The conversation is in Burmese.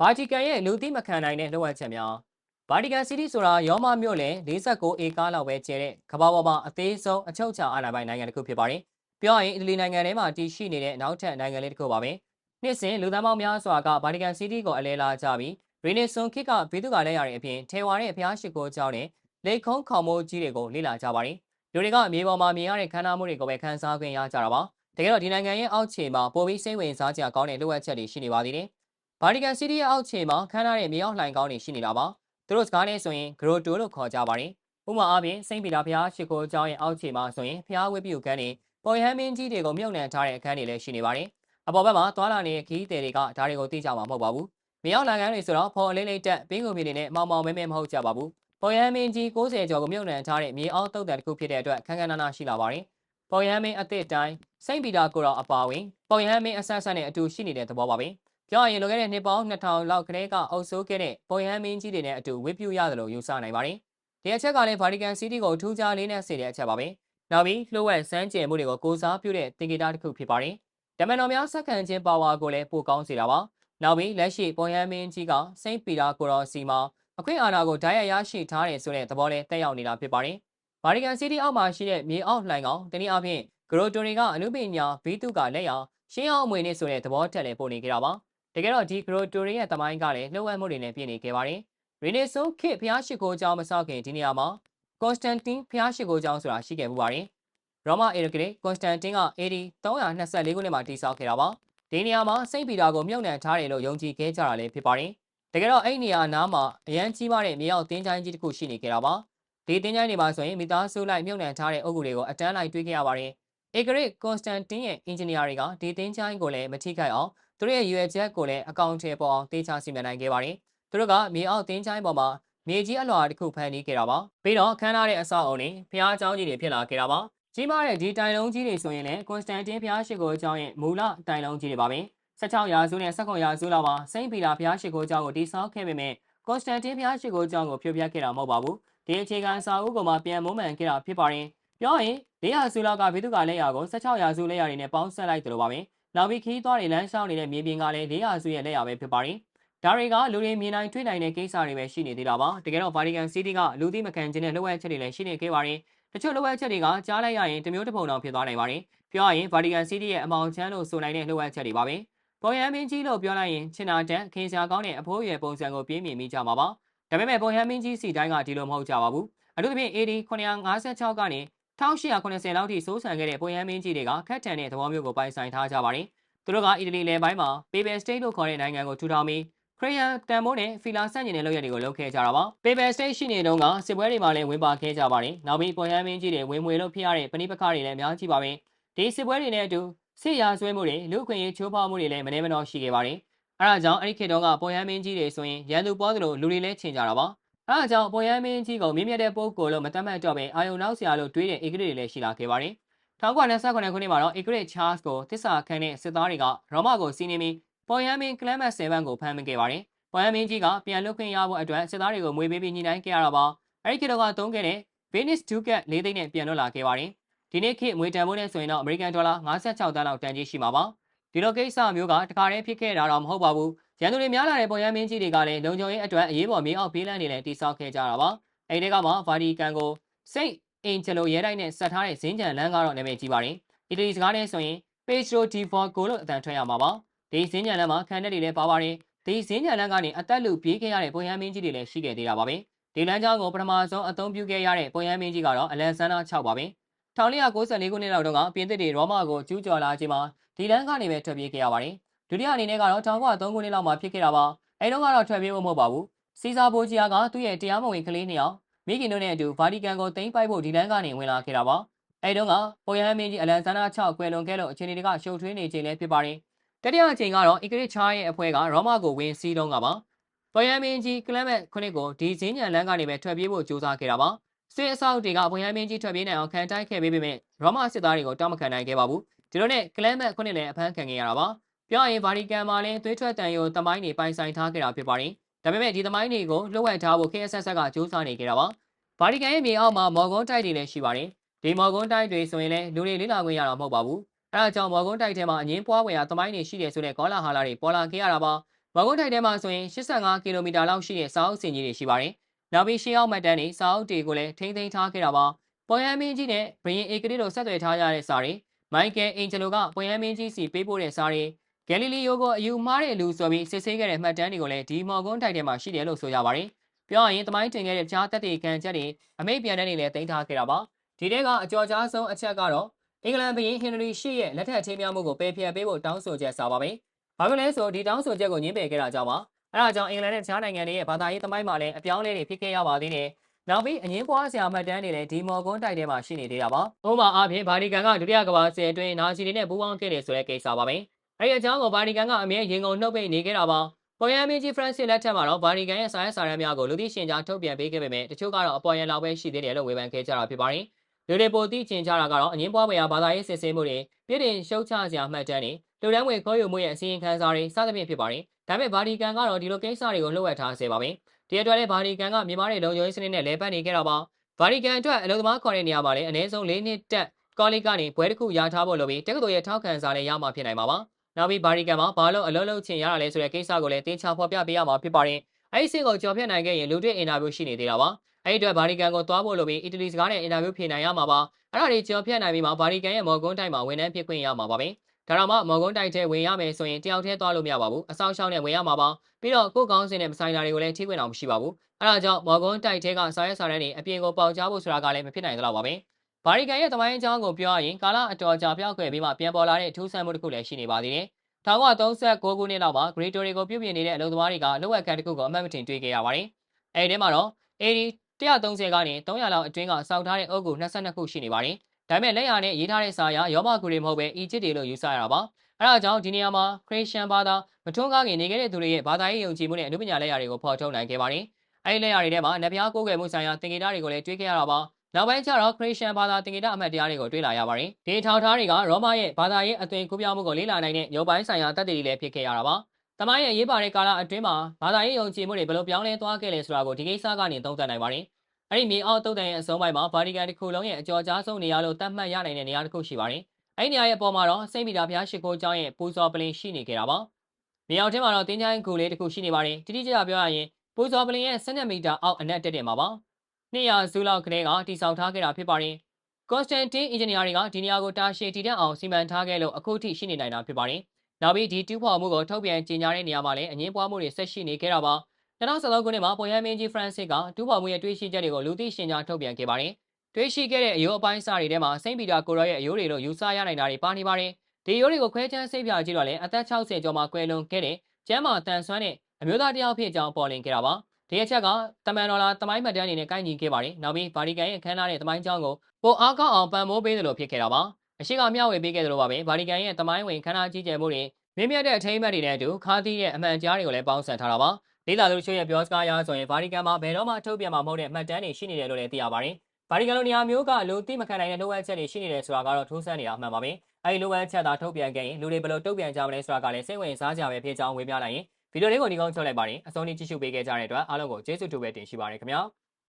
ဗာတီကန်ရဲ့လူသိမခံနိုင်တဲ့လှုပ်ဝက်ချက်များဗာတီကန်စီးတီးဆိုတာရောမမြို့လယ်49ဧကလောက်ပဲကျဲတဲ့ကမ္ဘာပေါ်မှာအသေးဆုံးအချုပ်အခြာအာဏာပိုင်နိုင်ငံတစ်ခုဖြစ်ပါတယ်။ပြောရရင်အီတလီနိုင်ငံထဲမှာတည်ရှိနေတဲ့နောက်ထပ်နိုင်ငံလေးတစ်ခုပါပဲ။နှစ်စဉ်လူသန်းပေါင်းများစွာကဗာတီကန်စီးတီးကိုအလဲလာကြပြီးရီနေဆွန်ခေတ်ကဘီသူကလည်းရတဲ့အပြင်ထေဝါတဲ့ဖျားရှိခိုးကြောင်းနဲ့လေခုံးခေါမမိုးကြီးတွေကိုလေ့လာကြပါတယ်။လူတွေကမြေပေါ်မှာမြင်ရတဲ့ခန္ဓာမှုတွေကိုပဲခန်းစားခွင့်ရကြတာပါ။တကယ်တော့ဒီနိုင်ငံရဲ့အောက်ခြေမှာပိုပြီးစိတ်ဝင်စားကြကောင်းတဲ့လှုပ်ဝက်ချက်တွေရှိနေပါသေးတယ်။ ဗာတီကန်စီးတီးရဲ့အောက်ခြေမှာခန်းထားတဲ့မြေအောက်လှိုင်ကောင်းတွေရှိနေတာပါ။သူတို့စကားနဲ့ဆိုရင်ဂရိုတိုလို့ခေါ်ကြပါတယ်။ဥပမာအားဖြင့်စိန့်ပီတာဖျားရှိခိုးကြောင်းရဲ့အောက်ခြေမှာဆိုရင်ဖျားဝတ်ပြုခန်းတွေပေါ်ရဟန်းမင်းကြီးတွေကိုမြုပ်နှံထားတဲ့အခန်းတွေလည်းရှိနေပါတယ်။အပေါ်ဘက်မှာသွာလာနေတဲ့ခီးသည်တွေကဒါတွေကိုသိကြမှာမဟုတ်ပါဘူး။မြေအောက်လှိုင်ကန်းတွေဆိုတော့ဖော်အလေးလေးတက်ပင်းကုန်မြေတွေနဲ့မောင်မောင်မဲမဲမဟုတ်ကြပါဘူး။ပေါ်ရဟန်းမင်းကြီး60ကျော်ကိုမြုပ်နှံထားတဲ့မြေအောက်တုတ်တန်တစ်ခုဖြစ်တဲ့အတွက်ခန်းခန်းနာနာရှိလာပါတယ်။ပေါ်ရဟန်းမင်းအသစ်တိုင်းစိန့်ပီတာကိုတော်အပါဝင်ပေါ်ရဟန်းမင်းအဆက်ဆက်နဲ့အတူရှိနေတဲ့သဘောပါပဲ။ ပြောရရင်လွန်ခဲ့တဲ့နှစ်ပေါင်း2000လောက်ကလေးကအုပ်စိုးခဲ့တဲ့ပေါ်ရဟန်းမင်းကြီးတွေနဲ့အတူဝစ်ပြူရတယ်လို့ယူဆနိုင်ပါတယ်။ဒီအချက်ကလည်းဗာတီကန်စီးတီးကိုထူးခြားလေးနဲ့စေတဲ့အချက်ပါပဲ။နောက်ပြီးလှုပ်ဝက်စမ်းကြယ်မှုတွေကိုကိုစားပြုတဲ့တင်ဂီတာတစ်ခုဖြစ်ပါတယ်။တမန်တော်များစက္ကန့်ချင်းပါဝါကိုလည်းပိုကောင်းစေတာပါ။နောက်ပြီးလက်ရှိပေါ်ရဟန်းမင်းကြီးကစိန့်ပီတာကိုတော်စီမှာအခွင့်အာဏာကိုဓာတ်ရရရှိထားတယ်ဆိုတဲ့သဘောလေးတက်ရောက်နေတာဖြစ်ပါတယ်။ဗာတီကန်စီးတီးအောက်မှာရှိတဲ့မြေအောက်လှိုင်ကောင်တနည်းအားဖြင့်ဂရိုတိုတွေကအနုပညာဘီတုကလက်ရရှင်းအောင်အမွေနဲ့ဆိုတဲ့သဘောတက်လည်းပို့နေကြတာပါ တကယ်တော့ဒီဂရိုတိုတွေရဲ့တမိုင်းကလည်းလှုပ်ဝက်မှုတွေနဲ့ပြည့်နေခဲ့ပါတယ်ရီနေဆိုခေဖျားရှိခိုးကျောင်းမဆောက်ခင်ဒီနေရာမှာကွန်စတန်တင်းဖျားရှိခိုးကျောင်းဆိုတာရှိခဲ့မှုပါတယ်ရောမအေရကလေးကွန်စတန်တင်းက AD 324ခုနှစ်မှာတည်ဆောက်ခဲ့တာပါဒီနေရာမှာစိန့်ပီတာကိုမြုပ်နှံထားတယ်လို့ယုံကြည်ခဲ့ကြတာလည်းဖြစ်ပါတယ်တကယ်တော့အဲ့နေရာနားမှာအရန်ကြီးမားတဲ့မြေအောက်တင်းချိုင်းကြီးတစ်ခုရှိနေခဲ့တာပါဒီတင်းချိုင်းတွေမှာဆိုရင်မိသားစုလိုက်မြုပ်နှံထားတဲ့အုပ်ကူတွေကိုအတန်းလိုက်တွေးခဲ့ရပါတယ်ဧကရစ်ကွန်စတန်တင်းရဲ့အင်ဂျင်နီယာတွေကဒီတင်းချိုင်းကိုလည်းမထိခိုက်အောင် သူတို့ရဲ့ရွယ်ချက်ကိုလည်းအကောင့်ထဲပေါ်အောင်တေးချစီမံနိုင်ခဲ့ပါတယ်။သူတို့ကမြေအောက်တင်းချိုင်းပေါ်မှာမြေကြီးအလွှာတစ်ခုဖန်တီးခဲ့တာပါ။ပြီးတော့ခန်းထားတဲ့အဆောက်အုံတွေဖျားအကြောင်းကြီးတွေဖြစ်လာခဲ့တာပါ။ကြီးမားတဲ့ဒီတိုင်လုံးကြီးတွေဆိုရင်လည်းကွန်စတန်တင်ဖျားရှိခိုးအကြောင်းရဲ့မူလတိုင်လုံးကြီးတွေပါပဲ။16ရာစုနဲ့19ရာစုလောက်မှာစိန့်ပီလာဘုရားရှိခိုးကျောင်းကိုတည်ဆောက်ခဲ့ပေမဲ့ကွန်စတန်တင်ဘုရားရှိခိုးကျောင်းကိုဖျော်ဖျက်ခဲ့တာမဟုတ်ပါဘူးဒီအခြေခံစာအုပ်ကမှပြန်မုံမှန်ခဲ့တာဖြစ်ပါရင်ပြောရင်၄ရာစုလောက်ကဘိသုကာလက်ရာကို16ရာစုလက်ရာတွေနဲ့ပေါင်းစပ်လိုက်တယ်လို့ပါပဲ နောက်ပြီးခီးသွားတွေလမ်းလျှောက်နေတဲ့မြေပြင်ကလည်း၄ရာစုရဲ့လက်ရာပဲဖြစ်ပါတယ်။ဒါတွေကလူတွေမြင်နိုင်တွေ့နိုင်တဲ့ကိစ္စတွေပဲရှိနေသေးတာပါ။တကယ်တော့ဗာတီကန်စီးတီးကလူသိမခံခြင်းနဲ့လှုပ်ဝက်ချက်တွေလည်းရှိနေခဲ့ပါတယ်။တချို့လှုပ်ဝက်ချက်တွေကကြားလိုက်ရရင်တမျိုးတစ်ပုံတောင်ဖြစ်သွားနိုင်ပါတယ်။ပြောရရင်ဗာတီကန်စီးတီးရဲ့အမောင်ချမ်းလို့ဆိုနိုင်တဲ့လှုပ်ဝက်ချက်တွေပါပဲ။ပေါ်ရန်မင်းကြီးလို့ပြောလိုက်ရင်ချင်နာတန်ခင်ရှာကောင်းတဲ့အဖိုးရွယ်ပုံစံကိုပြင်းမြင်မိကြမှာပါ။ဒါပေမဲ့ပေါ်ရန်မင်းကြီးစီတိုင်းကဒီလိုမဟုတ်ကြပါဘူး။အထူးသဖြင့် AD 956ကနေ 1890လောက်ထိစိုးစံခဲ့တဲ့ပေါ်ရန်မင်းကြီးတွေကခက်ထန်တဲ့သဘောမျိုးကိုပိုင်ဆိုင်ထားကြပါတယ်။သူတို့ကအီတလီလယ်ပိုင်းမှာ Papal State လို့ခေါ်တဲ့နိုင်ငံကိုထူထောင်ပြီးခရီးယန်တန်မိုးနဲ့ဖီလာဆန့်ကျင်တဲ့လုပ်ရက်တွေကိုလုပ်ခဲ့ကြတာပါ။ Papal State ရှိနေတုန်းကစစ်ပွဲတွေမှာလည်းဝင်ပါခဲ့ကြပါတယ်။နောက်ပြီးပေါ်ရန်မင်းကြီးတွေဝင်မွေလို့ဖြစ်ရတဲ့ပဏိပခါတွေလည်းအများကြီးပါပဲ။ဒီစစ်ပွဲတွေနဲ့အတူစစ်ရာဆွဲမှုတွေလူခွင့်ရေးချိုးဖောက်မှုတွေလည်းမနေမနှောရှိခဲ့ပါတယ်။အဲဒါကြောင့်အဲ့ဒီခေတ်တုန်းကပေါ်ရန်မင်းကြီးတွေဆိုရင်ရန်သူပေါ်သလိုလူတွေလည်းချိန်ကြတာပါ။ အဲဒါကြောင့်ပေါ်ရန်မင်းကြီးကိုမြင့်မြတ်တဲ့ပုံကိုလို့မတတ်မှတ်တော့ပဲအာယုံနောက်ဆရာလို့တွေးတဲ့ဧကရစ်တွေလည်းရှိလာခဲ့ပါတယ်။1929ခုနှစ်မှာတော့ဧကရစ်ချားစ်ကိုတစ္ဆာခန်းတဲ့စစ်သားတွေကရောမကိုစီးနေပြီးပေါ်ရန်မင်းကလမ်မတ်7ကိုဖမ်းမိခဲ့ပါတယ်။ပေါ်ရန်မင်းကြီးကပြန်လွတ်ခွင့်ရဖို့အတွက်စစ်သားတွေကိုမွေးပေးပြီးညှိနှိုင်းခဲ့ရတာပါ။အဲဒီခေတ်တုန်းကသုံးခဲ့တဲ့ Venice Ducat လေးသိန်းနဲ့ပြန်လွတ်လာခဲ့ပါတယ်။ဒီနေ့ခေတ်ငွေတန်ဖိုးနဲ့ဆိုရင်တော့အမေရိကန်ဒေါ်လာ56တန်းလောက်တန်ကြီးရှိမှာပါ။ဒီလိုကိစ္စမျိုးကတခါတည်းဖြစ်ခဲ့တာတော့မဟုတ်ပါဘူး။ ရန်သူတွေများလာတဲ့ပေါ်ရန်မင်းကြီးတွေကလည်းလုံခြုံရေးအတွက်အရေးပေါ်မြေအောက်ပြေးလမ်းတွေလည်းတိစောက်ခဲ့ကြတာပါ။အဲဒီကမှဗာတီကန်ကိုစိတ်အင်ဂျလိုရဲတိုက်နဲ့ဆက်ထားတဲ့ဇင်းကြံလမ်းကတော့နာမည်ကြီးပါတယ်။အီတလီစကားနဲ့ဆိုရင် Pedro di Volgo လို့အတန်ထွက်ရမှာပါ။ဒီဇင်းကြံလမ်းမှာခံတဲ့တွေလည်းပါပါတယ်။ဒီဇင်းကြံလမ်းကနေအသက်လူပြေးခဲ့ရတဲ့ပေါ်ရန်မင်းကြီးတွေလည်းရှိခဲ့သေးတာပါပဲ။ဒီလမ်းကြောင်းကိုပထမဆုံးအသုံးပြုခဲ့ရတဲ့ပေါ်ရန်မင်းကြီးကတော့အလက်ဆန်နာ6ပါပဲ။1494ခုနှစ်လောက်တုန်းကပြင်သစ်တွေရောမကိုကျူးကျော်လာခြင်းမှာဒီလမ်းကနေပဲထွက်ပြေးခဲ့ရပါတယ်။ ဒုတိယအနေနဲ့ကတော့1903ခုနှစ်လောက်မှာဖြစ်ခဲ့တာပါ။အဲတုန်းကတော့ထွက်ပြေးဖို့မဟုတ်ပါဘူး။စီဇာဘိုဂျီယာကသူ့ရဲ့တရားမဝင်ကလေးနှစ်ယောက်မိခင်တို့နဲ့အတူဗာတီကန်ကိုသိမ်းပိုက်ဖို့ဒီလမ်းကနေဝင်လာခဲ့တာပါ။အဲတုန်းကပေါ်ရဟန်းမင်းကြီးအလန်ဆန္ဒ6ကွယ်လွန်ခဲ့လို့အခြေအနေတွေကရှုပ်ထွေးနေခြင်းလည်းဖြစ်ပါတယ်။တတိယအချိန်ကတော့အီဂရစ်ချားရဲ့အဖွဲ့ကရောမကိုဝင်စီးတော့ကပါ။ပေါ်ရဟန်းမင်းကြီးကလမ်မက်ခုနှစ်ကိုဒီဇင်းညံလမ်းကနေပဲထွက်ပြေးဖို့ကြိုးစားခဲ့တာပါ။ဆွေအဆောက်တွေကပေါ်ရဟန်းမင်းကြီးထွက်ပြေးနိုင်အောင်ခံတိုက်ခဲ့ပေးပေမဲ့ရောမစစ်သားတွေကိုတောင်းမခံနိုင်ခဲ့ပါဘူး။ဒီလိုနဲ့ကလမ်မက်ခုနှစ်လည်းအဖမ်းခံခဲ့ရတာပါ။ ပြောရင်ဗာတီကန်မှာလည်းသွေးထွက်တန်ရုံတမိုင်းတွေပိုင်ဆိုင်ထားခဲ့တာဖြစ်ပါတယ်။ဒါပေမဲ့ဒီသမိုင်းတွေကိုလှုပ်ဝက်ထားဖို့ KSS ကကြိုးစားနေကြတာပါ။ဗာတီကန်ရဲ့မြေအောက်မှာမော်ဂွန်တိုက်တွေလည်းရှိပါတယ်။ဒီမော်ဂွန်တိုက်တွေဆိုရင်လည်းလူတွေလေးလာခွင့်ရတာမဟုတ်ပါဘူး။အဲဒါကြောင့်မော်ဂွန်တိုက်ထဲမှာအငင်းပွားဝယ်ရာသမိုင်းတွေရှိတယ်ဆိုတဲ့ကောလာဟာလာတွေပေါ်လာခဲ့ရတာပါ။မော်ကွန်းထိုက်ထဲမှာဆိုရင်85ကီလိုမီတာလောက်ရှိတဲ့စာအုပ်စင်ကြီးတွေရှိပါတယ်။နောက်ပြီးရှေးအောင်မှတ်တမ်းတွေစာအုပ်တွေကိုလည်းထိမ့်သိမ်းထားခဲ့တာပါ။ပေါ်ရန်မင်းကြီးနဲ့ဘရင်အေကရီတို့ဆက်သွယ်ထားရတဲ့စာတွေမိုက်ကယ်အင်ဂျလိုကပေါ်ရန်မင်းကြီးစီပေးပို့တဲ့စာတွေ ဂယ်လီလီယိုကိုအယူမှားတဲ့လူဆိုပြီးစစ်ဆေးခဲ့တဲ့မှတ်တမ်းတွေကိုလည်းဒီမော်ကွန်းထိုက်ထဲမှာရှိတယ်လို့ဆိုကြပါတယ်။ပြောရရင်တမိုင်းတင်ခဲ့တဲ့ကြားတက်တွေကံချက်တွေအမိတ်ပြန်တဲ့နေလည်းတင်ထားခဲ့တာပါ။ဒီတဲကအကျော်ကြားဆုံးအချက်ကတော့အင်္ဂလန်ဘုရင်ဟင်နရီရှေ့ရဲ့လက်ထက်ချင်းများမှုကိုပယ်ဖျက်ပေးဖို့တောင်းဆိုချက်စာပါပဲ။ဘာဖြစ်လဲဆိုဒီတောင်းဆိုချက်ကိုညှင်းပယ်ခဲ့တာကြောင့်ပါ။အဲဒါကြောင့်အင်္ဂလန်နဲ့တခြားနိုင်ငံတွေရဲ့ဘာသာရေးသမိုင်းမှာလည်းအပြောင်းအလဲတွေဖြစ်ခဲ့ရပါသေးတယ်။နောက်ပြီးအငင်းပွားဆရာမှတ်တမ်းတွေလည်းဒီမော်ကွန်းတိုက်ထဲမှာရှိနေသေးတာပါ။ဥပမာအားဖြင့်ဗာတီကန်ကဒုတိယကမ္ဘာစစ်အတွင်းနာဇီတွေနဲ့ပူးပေါင်းခဲ့တယ်ဆိုတဲ့ကိစ္စပါပဲ။ အဲဒီအကြောင်းကိုဗာတီကန်ကအမြဲရင်ကုန်နှုတ်ပိတ်နေခဲ့တာပါ။ပေါ်ရန်မင်းကြီးဖရန့်စစ်လက်ထက်မှာတော့ဗာတီကန်ရဲ့စာရေးစာရမ်းများကိုလူသိရှင်ကြားထုတ်ပြန်ပေးခဲ့ပေမဲ့တချို့ကတော့အပေါ်ရန်လောက်ပဲရှိသေးတယ်လို့ဝေဖန်ခဲ့ကြတာဖြစ်ပါတယ်။လူတွေပိုသိကျင်ကြတာကတော့အငင်းပွားပွေရာဘာသာရေးစစ်ဆေးမှုတွေပြည်တင်ရှုတ်ချစရာမှတ်တမ်းတွေလူတန်းငွေခေါ်ယူမှုရဲ့အစီရင်ခံစာတွေစသဖြင့်ဖြစ်ပါတယ်။ဒါပေမဲ့ဗာတီကန်ကတော့ဒီလိုကိစ္စတွေကိုလှုပ်ဝက်ထားစေပါပဲ။ဒီအတွက်လည်းဗာတီကန်ကမြန်မာတွေလုံခြုံရေးစနစ်နဲ့လဲပတ်နေခဲ့တော့ပါ။ဗာတီကန်အတွက်အလုံသမားခေါ်တဲ့နေရာမှာလည်းအနည်းဆုံး၄နှစ်တက်ကောလိပ်ကနေဘွဲတစ်ခုရထားဖို့လိုပြီးတက္ကသိုလ်ရဲ့ထောက်ခံစာလည်းရမှာဖြစ်နိုင်မှာပါ။ နောက်ပြီးဗာတီကန်မှာဘာလို့အလုံးလုံးချင်ရတာလဲဆိုတဲ့ကိစ္စကိုလည်းတင်းချဖော်ပြပေးရမှာဖြစ်ပါတယ်။အဲဒီစစ်ကိုကြော်ဖြတ်နိုင်ခဲ့ရင်လူတွေ့အင်တာဗျူးရှိနေသေးတာပါ။အဲဒီအတွက်ဗာတီကန်ကိုသွားဖို့လိုပြီးအီတလီစကားနဲ့အင်တာဗျူးဖြေနိုင်ရမှာပါ။အဲ့ဒါတွေကြော်ဖြတ်နိုင်ပြီးမှဗာတီကန်ရဲ့မော်ကွန်းတိုင်းမှာဝန်ထမ်းဖြစ်ခွင့်ရမှာပါပဲ။ဒါတော့မှမော်ကွန်းတိုက်ထဲဝင်ရမယ်ဆိုရင်တယောက်တည်းသွားလို့မရပါဘူးအဆောင်ရှောင်းနဲ့ဝင်ရမှာပါပြီးတော့ကိုယ်ကောင်းစင်နဲ့မဆိုင်တာတွေကိုလည်းထိခွင့်အောင်မရှိပါဘူးအဲဒါကြောင့်မော်ကွန်းတိုက်ထဲကစာရဲစာတမ်းတွေအပြင်ကိုပေါက်ကြားဖို့ဆိုတာကလည်းမဖြစ်နိုင်သလောက်ပါပဲ ဘာရီကန်ရဲ့တမိုင်းအကြောင်းကိုပြောရရင်ကာလအတော်ကြာပြောက်ခွဲပြီးမှပြန်ပေါ်လာတဲ့ထူးဆန်းမှုတစ်ခုလည်းရှိနေပါသေးတယ်1939ခုနှစ်လောက်မှာဂရီတိုတွေကိုပြုပြင်နေတဲ့အလုပ်သမားတွေကလောက်ကကန်တစ်ခုကိုအမှတ်မတင်တွေ့ခဲ့ရပါတယ်အဲဒီထဲမှာတော့ AD 130ကနေ300လောက်အတွင်းကစောက်ထားတဲ့အုပ်ကူ22ခုရှိနေပါတယ်ဒါပေမဲ့လက်ရနဲ့ရေးထားတဲ့စာအရရောမကူတွေမဟုတ်ပဲအီဂျစ်တွေလို့ယူဆရတာပါအဲဒါကြောင့်ဒီနေရာမှာခရစ်ယာန်ဘာသာမထွန်းကားခင်နေခဲ့တဲ့သူတွေရဲ့ဘာသာရေးယုံကြည်မှုနဲ့အနုပညာလက်ရာတွေကိုဖော်ထုတ်နိုင်ခဲ့ပါတယ်အဲဒီလက်ရာတွေထဲမှာနဗျားကိုးကွယ်မှုဆိုင်ရာသင်္ကေတတွေကိုလည်းတွေ့ခဲ့ရတာပါ နောက်ပိုင်းကျတော့ခရစ်ယာန်ဘာသာသင်္ကေတအမှတ်တရားတွေကိုတွေ့လာရပါတယ်ဒီထောက်ထားတွေကရောမရဲ့ဘာသာရေးအသွင်ကူးပြောင်းမှုကိုလေ့လာနိုင်တဲ့ရုပ်ပိုင်းဆိုင်ရာတတ်တည်တွေလည်းဖြစ်ခဲ့ရတာပါတမိုင်းရဲ့ရေးပါတဲ့ကာလအတွင်းမှာဘာသာရေးယုံကြည်မှုတွေဘယ်လိုပြောင်းလဲသွားခဲ့လဲဆိုတာကိုဒီကိစ္စကနေသုံးသပ်နိုင်ပါတယ်အဲ့ဒီမြေအောက်တုတ်တန်ရဲ့အစုံပိုင်းမှာဗာတီကန်တစ်ခုလုံးရဲ့အကျော်ကြားဆုံးနေရာလို့သတ်မှတ်ရနိုင်တဲ့နေရာတစ်ခုရှိပါတယ်။အဲ့ဒီနေရာရဲ့အပေါ်မှာတော့စိတ်မီတာဘုရားရှိခိုးကျောင်းရဲ့ပူဇော်ပလင်ရှိနေကြတာပါ။မြေအောက်ထဲမှာတော့တင်းချိုင်းကူလေးတစ်ခုရှိနေပါတယ်။တိတိကျကျပြောရရင်ပူဇော်ပလင်ရဲ့12မီတာအောက်အနက်တက်တယ်မှာပါ။ 200ဇူလောက်ကလေးကတိစောက်ထားခဲ့တာဖြစ်ပါတယ်။ Constantine Engineer တွေကဒီနေရာကိုတာရှည်တည်တတ်အောင်စီမံထားခဲ့လို့အခုထိရှိနေနိုင်တာဖြစ်ပါတယ်။နောက်ပြီးဒီတူးဖော်မှုကိုထုတ်ပြန်ကြေညာတဲ့နေရာမှာလည်းအငင်းပွားမှုတွေဆက်ရှိနေခဲ့တာပါ။2013ခုနှစ်မှာပေါ်ရန်မင်းကြီးဖရန့်စစ်ကတူးဖော်မှုရဲ့တွေးရှိချက်တွေကိုလူသိရှင်ကြားထုတ်ပြန်ခဲ့ပါတယ်။တွေးရှိခဲ့တဲ့အယိုးအပိုင်းစားတွေထဲမှာစိန့်ပီတာကိုရောရဲ့အယိုးတွေလို့ယူဆရနိုင်တာတွေပါနေပါတယ်။ဒီအယိုးတွေကိုခွဲချမ်းစိတ်ပြကြည့်တော့လည်းအသက်60ကျော်မှကွယ်လွန်ခဲ့တဲ့ကျမ်းမာတန်ဆွမ်းတဲ့အမျိုးသားတယောက်ဖြစ်ကြောင်းပေါ်လင်ခဲ့တာပါ။ ဒီအချက်ကတမန်တော်လာတမိုင်းမှတ်တမ်းအနေနဲ့ကိုင်းညီခဲ့ပါတယ်။နောက်ပြီးဗာတီကန်ရဲ့အခမ်းအနားနဲ့တမိုင်းကျောင်းကိုပိုအားကောင်းအောင်ပံ့ပိုးပေးသလိုဖြစ်ခဲ့တာပါ။အရှိကမျှဝေပေးခဲ့သလိုပါပဲဗာတီကန်ရဲ့တမိုင်းဝင်ခမ်းနားကြီးကျယ်မှုတွေမြင့်မြတ်တဲ့အထိမ်းအမှတ်တွေနဲ့အတူခါးသီးရဲ့အမှန်ကြားတွေကိုလည်းပေါင်းစပ်ထားတာပါ။လေးလာသူချို့ရဲ့ပြောစကားအရဆိုရင်ဗာတီကန်မှာဘယ်တော့မှထုတ်ပြန်မှာမဟုတ်တဲ့မှတ်တမ်းတွေရှိနေတယ်လို့လည်းသိရပါတယ်။ဗာတီကန်လိုနေရာမျိုးကလူသိမခံနိုင်တဲ့လိုအပ်ချက်တွေရှိနေတယ်ဆိုတာကတော့ထိုးဆန်းနေတာအမှန်ပါပဲ။အဲဒီလိုအပ်ချက်သာထုတ်ပြန်ခဲ့ရင်လူတွေဘယ်လိုတုံ့ပြန်ကြမလဲဆိုတာကလည်းစိတ်ဝင်စားကြပဲဖြစ်ကြောင်းဝေမျှလိုက်ရင် ဗီဒီယိုလေးကိုဒီကုန်းချုပ်လိုက်ပါတယ်။အဆုံးထိကြည့်ရှုပေးခဲ့ကြတဲ့အတွက်အားလုံးကိုကျေးဇူးတူပဲတင်ရှိပါတယ်ခင်ဗျာ။